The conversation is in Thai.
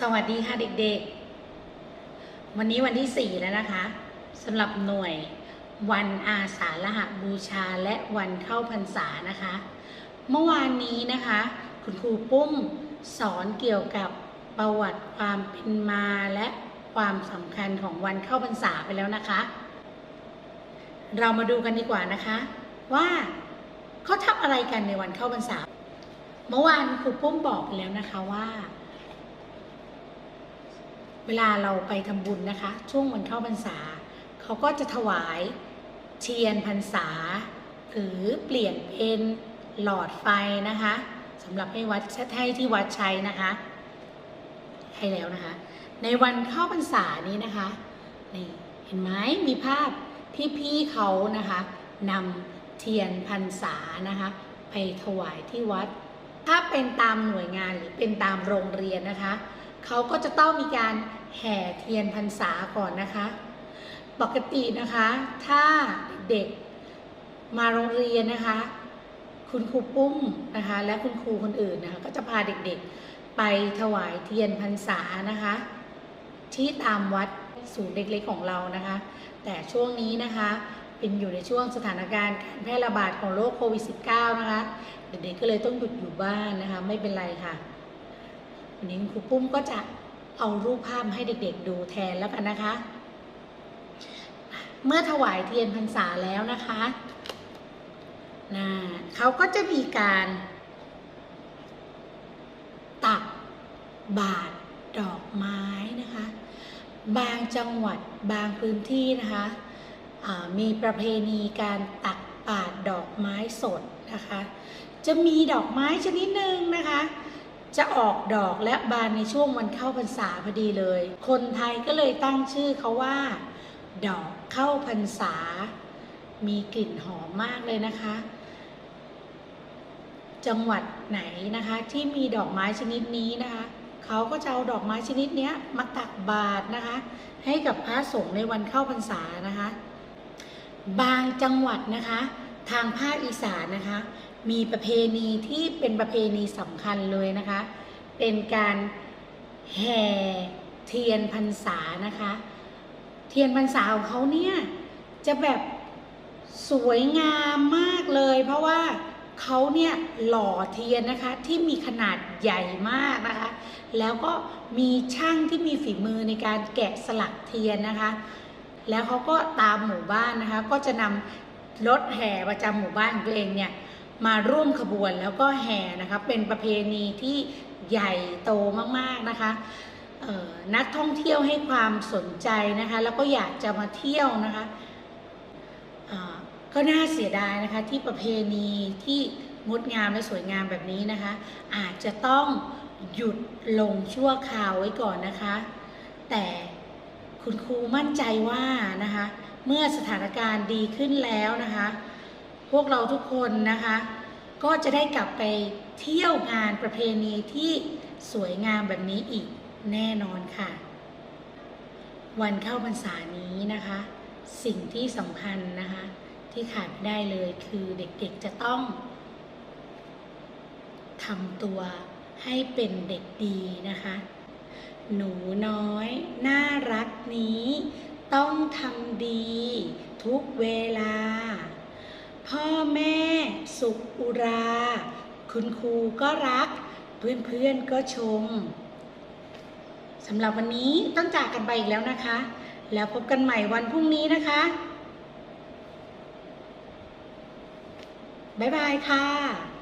สวัสดีค่ะเด็กๆ วันนี้วันที่ 4 แล้วนะคะสำหรับหน่วยวันอาสาฬหบูชาและวันเข้าพรรษานะคะ เมื่อวานนี้นะคะ คุณครูปุ้มสอนเกี่ยวกับประวัติความเป็นมาและความสำคัญของวันเข้าพรรษาไปแล้วนะคะ เรามาดูกันดีกว่านะคะ ว่าเขาทำอะไรกันในวันเข้าพรรษา เมื่อวานครูปุ้มบอกไปแล้วนะคะว่า เวลาเราไปทำบุญนะคะ ช่วงวันเข้าพรรษา เขาก็จะถวายเทียนพรรษา หรือเปลี่ยนเป็นหลอดไฟนะคะสำหรับให้วัดให้ที่วัดใช้นะคะให้แล้วนะคะ ในวันเข้าพรรษานี้นะคะนี่เห็นไหมมีภาพที่พี่เขานะคะนำเทียนพรรษานะคะ ไปถวายที่วัด ถ้าเป็นตามหน่วยงานหรือเป็นตามโรงเรียนนะคะ เขาก็จะต้องมีการแห่เทียนพรรษาก่อนนะคะ ปกตินะคะ ถ้าเด็กมาโรงเรียนนะคะ คุณครูปุ้มนะคะ และคุณครูคนอื่นนะคะ ก็จะพาเด็กๆไปถวายเทียนพรรษานะคะ ที่ตามวัดศูนย์เด็กๆของเรานะคะ แต่ช่วงนี้นะคะเป็นอยู่ในช่วงสถานการณ์การแพร่ระบาดของโรคโควิด -19 นะคะ เด็กๆก็เลยต้องหยุดอยู่บ้านนะคะ ไม่เป็นไรค่ะ วันนี้ครูปุ้มก็จะเอารูปภาพให้เด็กๆ ดูแทนแล้วกันนะคะ เมื่อถวายเทียนพรรษาแล้วนะคะนะเขาก็จะมีการ ตักบาตรดอกไม้นะคะ บางจังหวัดบางพื้นที่นะคะมีประเพณีการตักบาตรดอกไม้สดนะคะ จะมีดอกไม้ชนิดหนึ่งนะคะ จะออกดอกและบานในช่วงวันเข้าพรรษาพอดีเลย คนไทยก็เลยตั้งชื่อเขาว่า ดอกเข้าพรรษา มีกลิ่นหอมมากเลยนะคะ จังหวัดไหนนะคะที่มีดอกไม้ชนิดนี้นะคะ เขาก็จะเอาดอกไม้ชนิดนี้มาตักบาตรนะคะ ให้กับพระสงฆ์ในวันเข้าพรรษานะคะ บางจังหวัดนะคะ ทางภาคอีสานนะคะ มีประเพณีที่เป็นประเพณีสำคัญเลยนะคะ เป็นการแห่เทียนพรรษานะคะ เทียนพรรษาของเขาเนี่ยจะแบบสวยงามมากเลย เพราะว่าเขาเนี่ยหล่อเทียนนะคะที่มีขนาดใหญ่มากนะคะ แล้วก็มีช่างที่มีฝีมือในการแกะสลักเทียนนะคะ แล้วเขาก็ตามหมู่บ้านนะคะ ก็จะนำรถแห่ประจำหมู่บ้านของตัวเองเนี่ย มาร่วมขบวนแล้วก็แห่นะคะเป็นประเพณีที่ใหญ่โตมากๆนะคะนักท่องเที่ยวให้ความสนใจนะคะแล้วก็อยากจะมาเที่ยวนะคะก็น่าเสียดายนะคะที่ประเพณีที่งดงามและสวยงามแบบนี้นะคะ อาจจะต้องหยุดลงชั่วคราวไว้ก่อนนะคะ แต่คุณครูมั่นใจว่านะคะเมื่อสถานการณ์ดีขึ้นแล้วนะคะ วกเราทุกคนนะคะ ก็จะได้กลับไปเที่ยวงานประเพณีที่สวยงามแบบนี้อีกแน่นอนค่ะ วันเข้าพรรษานี้นะคะ สิ่งที่สำคัญนะคะ ที่ขาดไม่ได้เลยคือเด็กๆจะต้องทำตัวให้เป็นเด็กดีนะคะ หนูน้อย น่ารักนี้ ต้องทำดี ทุกเวลา พ่อแม่สุขอุรา คุณครูก็รัก เพื่อนๆก็ชมสำหรับวันนี้ต้องจากกันไปอีกแล้วนะคะ แล้วพบกันใหม่วันพรุ่งนี้นะคะ บ๊ายบายค่ะ